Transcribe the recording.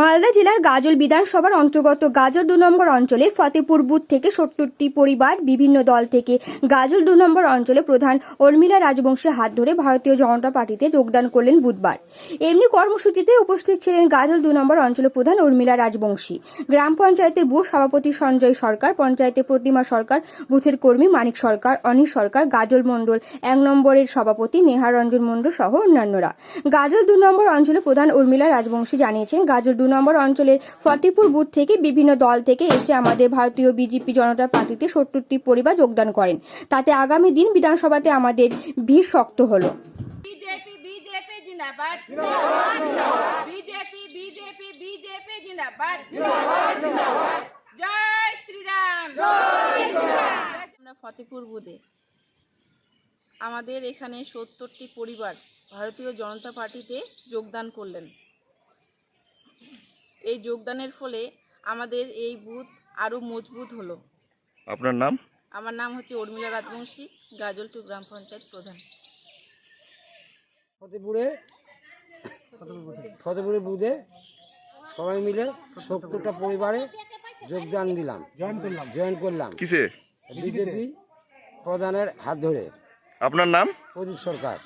মালদা জেলার গাজল বিধানসভার অন্তর্গত গাজল দু নম্বর অঞ্চলে ফতেপুর বুথ থেকে সত্তরটি পরিবার বিভিন্ন দল থেকে গাজল দু নম্বর অঞ্চলে প্রধান উর্মিলা রাজবংশের হাত ধরে ভারতীয় জনতা পার্টিতে যোগদান করলেন বুধবার। এমনি কর্মসূচিতে উপস্থিত ছিলেন গাজল দু নম্বর অঞ্চলের প্রধান উর্মিলা রাজবংশী। গ্রাম পঞ্চায়েতের বুথ সভাপতি সঞ্জয় সরকার, পঞ্চায়েতের প্রতিমা সরকার, বুথের কর্মী মানিক সরকার অনিশ সরকার, গাজল মণ্ডল এক নম্বরের সভাপতি নেহা রঞ্জন মণ্ডল সহ অন্যান্যরা। গাজল দু নম্বর অঞ্চলের প্রধান উর্মিলা রাজবংশী জানিয়েছেন, গাজল দু নম্বর অঞ্চলের ফতেপুর বুথ থেকে বিভিন্ন দল থেকে এসে আমাদের ভারতীয় বিজেপি জনতা পার্টিতে সত্তরটি পরিবার যোগদান করেন তাতে আগামী দিন বিধানসভাতে আমাদের ভিড় শক্ত হলো बीजेपी बीजेपी जिंदाबाद बीजेपी बीजेपी बीजेपी जिंदाबाद जय श्री राम আমরা ফতেপুর বুধে আমাদের এখানে সত্তরটি পরিবার ভারতীয় জনতা পার্টিতে যোগদান করলেন এই যোগদানের ফলে আমাদের এই বুথ আরও মজবুত হলো। আপনার নাম? আমার নাম হচ্ছে উর্মিলা রাজবংশী গাজলটু গ্রাম পঞ্চায়েত প্রধান। ফতেপুরে ফতেপুরে বুধে সবাই মিলে সত্তরটা পরিবারে যোগদান দিলাম। জয়েন করলাম। জয়েন করলাম। কিসে? বিজেপি প্রধানের হাত ধরে। আপনার নাম? প্রদীপ সরকার।